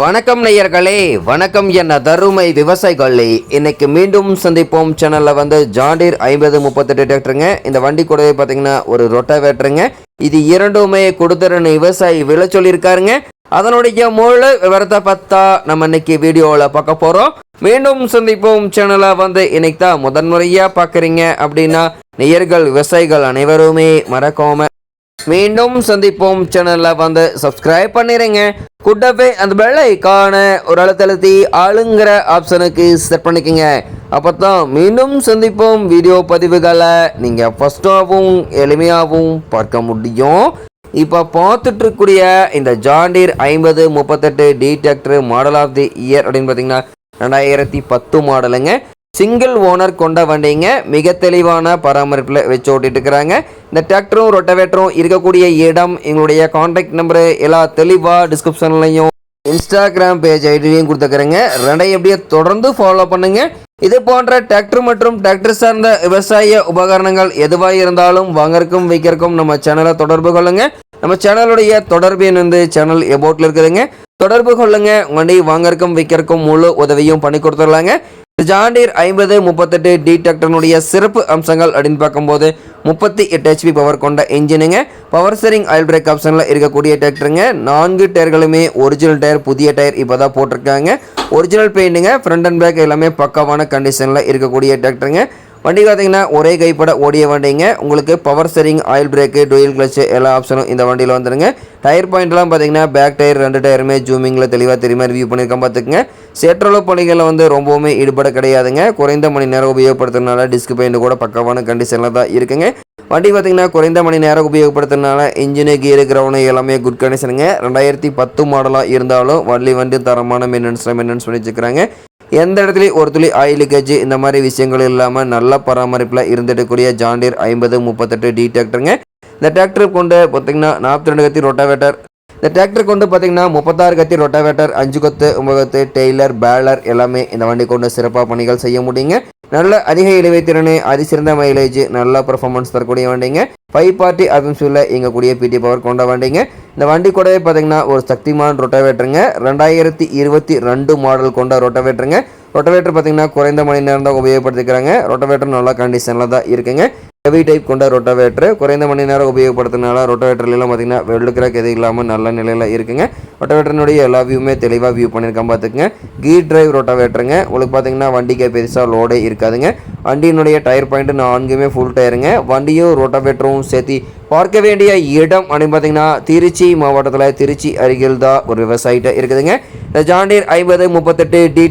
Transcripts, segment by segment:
வணக்கம் நேயர்களே வணக்கம் என்ன தருமை விவசாயிகளே. இன்னைக்கு மீண்டும் சந்திப்போம். சேனலில் வந்து ஜாண்டீர் ஐம்பது முப்பத்தெட்டு டிராக்டருங்க. இந்த வண்டி கூடவே பார்த்தீங்கன்னா ஒரு ரொட்டாவேட்டருங்க. இது இரண்டுமே கொடுத்துருன்னு விவசாயி விலை சொல்லியிருக்காருங்க. அதனுடைய முழு விவரத்தை பார்த்தா நம்ம இன்னைக்கு வீடியோவில் பார்க்க போகிறோம் மீண்டும் சந்திப்போம். சேனலை வந்து இன்னைக்கு தான் முதன்முறையாக பார்க்குறீங்க அப்படின்னா நேயர்கள் விவசாயிகள் அனைவருமே மறக்காம மீண்டும் சந்திப்போம். சேனலில் வந்து சப்ஸ்கிரைப் பண்ணிடுங்க கூட்டவே அந்த பெல்லை காண ஒரு அழுத்தழுத்தி ஆளுங்கிற ஆப்ஷனுக்கு செட் பண்ணிக்கோங்க. அப்போ தான் மீண்டும் சந்திப்போம். வீடியோ பதிவுகளை நீங்கள் ஃபஸ்ட்டாகவும் எளிமையாகவும் பார்க்க முடியும். இப்போ பார்த்துட்டு இருக்கக்கூடிய இந்த ஜாண்டீர் ஐம்பது முப்பத்தெட்டு D tractor model of the year அப்படின்னு பார்த்தீங்கன்னா ரெண்டாயிரத்தி பத்து மாடலுங்க சிங்கிள் ஓனர் கொண்ட வண்டிங்க மிக தெளிவான பராமரிப்பில் வச்சு ஓட்டிட்டு இருக்கிறாங்க இந்த டிராக்டரும் ரொட்டவேட்டரும் இருக்கக்கூடிய இடம் எங்களுடைய காண்டாக்ட் நம்பரு எல்லா தெளிவாக டிஸ்கிரிப்ஷன்லையும் இன்ஸ்டாகிராம் பேஜ் ஐடியும் கொடுத்துக்கிறேங்க ரெண்டையும் அப்படியே தொடர்ந்து ஃபாலோ பண்ணுங்க. இது போன்ற டிராக்டர் மற்றும் டிராக்டர் சார்ந்த விவசாய உபகரணங்கள் எதுவாக இருந்தாலும் வாங்கறக்கும் வைக்கிறக்கும் நம்ம சேனலை தொடர்பு கொள்ளுங்க. நம்ம சேனலுடைய தொடர்பு எண் வந்து சேனல் எபோட்டில் இருக்குதுங்க. தொடர்பு கொள்ளுங்க. வண்டி வாங்கறக்கும் விற்கிறக்கும் முழு உதவியும் பண்ணி கொடுத்துடலாங்க. ஜாண்டீர் ஐம்பது முப்பத்தெட்டு டி டிராக்டர்னுடைய சிறப்பு அம்சங்கள் அப்படின்னு பார்க்கும்போது முப்பத்தி எட்டு ஹெச்பி பவர் கொண்ட இன்ஜினுங்க பவர் ஸ்டேரிங் ஆயில் பிரேக் ஆப்ஷனில் இருக்கக்கூடிய டிராக்டருங்க நான்கு டயர்களுமே ஒரிஜினல் டயர் புதிய டயர் இப்போ தான் போட்டிருக்காங்க ஒரிஜினல் பெயிண்ட்டுங்க ஃப்ரண்ட் அண்ட் பேக் எல்லாமே பக்காவான கண்டிஷனில் இருக்கக்கூடிய டிராக்டருங்க வண்டி பார்த்தீங்கன்னா ஒரே கைப்பட ஓடிய வண்டிங்க. உங்களுக்கு power steering oil brake dual clutch எல்லா ஆப்ஷனும் இந்த வண்டியில் வந்துருங்க. டயர் பாயிண்ட்லாம் பார்த்தீங்கன்னா பேக் டயர் ரெண்டு டயருமே ஜூமிங்கில் தெளிவாக தெரியுமா ரிவ்யூ பண்ணியிருக்கோம் பார்த்துக்குங்க. சேற்றளவு பணிகளில் வந்து ரொம்பவுமே ஈடுபட கிடையாதுங்க. குறைந்த மணி நேரம் உபயோகப்படுத்துறதுனால டிஸ்க் பெயிண்ட் கூட பக்கமான கண்டிஷனில் தான் இருக்குங்க. வண்டி பார்த்தீங்கன்னா குறைந்த மணி நேரம் உபயோகப்படுத்துறதுனால இன்ஜினு கியரு கிரவுண்டு எல்லாமே குட் கண்டிஷனுங்க ரெண்டாயிரத்தி பத்து மாடலாக இருந்தாலும் வள்ளி வண்டி தரமான மெயின்டெனன்ஸில் மெயின்டெனன்ஸ் பண்ணி வச்சுக்கிறாங்க எந்த இடத்துலையும் ஒரு துளி ஆயில் லீக்கேஜ் இந்த மாதிரி விஷயங்கள் இல்லாமல் நல்ல பராமரிப்பில் இருந்துடக்கூடிய ஜாண்டியர் ஐம்பது முப்பத்தெட்டு டி டிராக்டருங்க இந்த டிராக்டர் கொண்டு பார்த்தீங்கன்னா நாற்பத்தி ரெண்டு கத்தி ரொட்டாவேட்டர் இந்த டிராக்டர் கொண்டு பார்த்தீங்கன்னா முப்பத்தாறு கத்தி ரொட்டாவேட்டர் அஞ்சு கொத்து ஒம்பது கொத்து டெய்லர் பேலர் எல்லாமே இந்த வண்டி கொண்டு சிறப்பாக பணிகள் செய்ய முடியுங்க. நல்ல அதிக இழுவை திறனு அதிசிறந்த மைலேஜ் நல்ல பர்ஃபார்மன்ஸ் தரக்கூடிய வண்டிங்க. ஃபைவ் பார்ட்டி அட்மாஸ்பியரில் இயங்கக்கூடிய பிடி பவர் கொண்ட வண்டிங்க. இந்த வண்டி கூடவே பார்த்தீங்கன்னா ஒரு சக்திமான் ரொட்டவேட்டருங்க ரெண்டாயிரத்தி இருபத்தி ரெண்டு மாடல் கொண்ட ரொட்டவேட்டருங்க ரொட்டவேட்டர் பார்த்தீங்கன்னா குறைந்த மணி நேரம் தான் உபயோகப்படுத்திக்கிறாங்க. ரொட்டவேட்டர் நல்லா கண்டிஷனில் தான் இருக்குங்க. ஹெவி டைப் கொண்ட ரொட்டவேட்டர் குறைந்த மணி நேரம் உபயோகப்படுத்தினால ரொட்டவேட்டர்லாம் பார்த்தீங்கன்னா வெள்ளு கிராக் எதுவும் இல்லாமல் நல்ல நிலையில் இருக்குங்க. ரொட்டவேட்டர்னுடைய எல்லா வியூமே தெளிவாக வியூ பண்ணியிருக்கேன் பார்த்துக்குங்க கீர் டிரைவ் ரொட்டவேட்டருங்க உங்களுக்கு பார்த்தீங்கன்னா வண்டிக்கு பெருசாக லோடே இருக்காதுங்க. வண்டியினுடைய டயர் பாயிண்ட் நான்குமே ஃபுல் டயருங்க வண்டியும் ரொட்டவேட்டரும் சேர்த்து பார்க்க வேண்டிய இடம் அப்படின்னு பார்த்தீங்கன்னா திருச்சி மாவட்டத்தில் திருச்சி அருகில் தான் ஒரு விவசாயிட்ட இருக்குதுங்க. இந்த ஐம்பது முப்பத்தெட்டு டி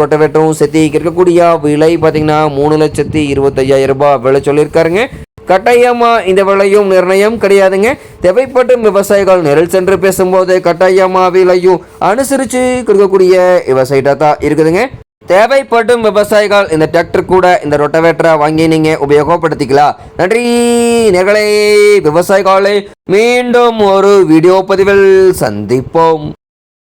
ரொட்டவேட்டரும் சேர்த்து இருக்கக்கூடிய விலை பார்த்தீங்கன்னா மூணு லட்சத்தி இருபத்தையாயிரம் ரூபாய் விலை சொல்லியிருக்காருங்க. கட்டாயமா இந்த விலையும் நிர்ணயம் கிடையாதுங்க. தேவைப்படும் விவசாயிகள் நேரில் சென்று பேசும்போது கட்டாயமா விலையும் அனுசரித்து கொடுக்கக்கூடிய விவசாயிட்டா தான் இருக்குதுங்க. தேவைப்படும் விவசாயிகள் இந்த டிராக்டர் கூட இந்த ரொட்டவேட்டரை வாங்கி நீங்க உபயோகப்படுத்திக்கலாம். நன்றி நேர்களே விவசாயிகளே மீண்டும் ஒரு வீடியோ பதிவில் சந்திப்போம்.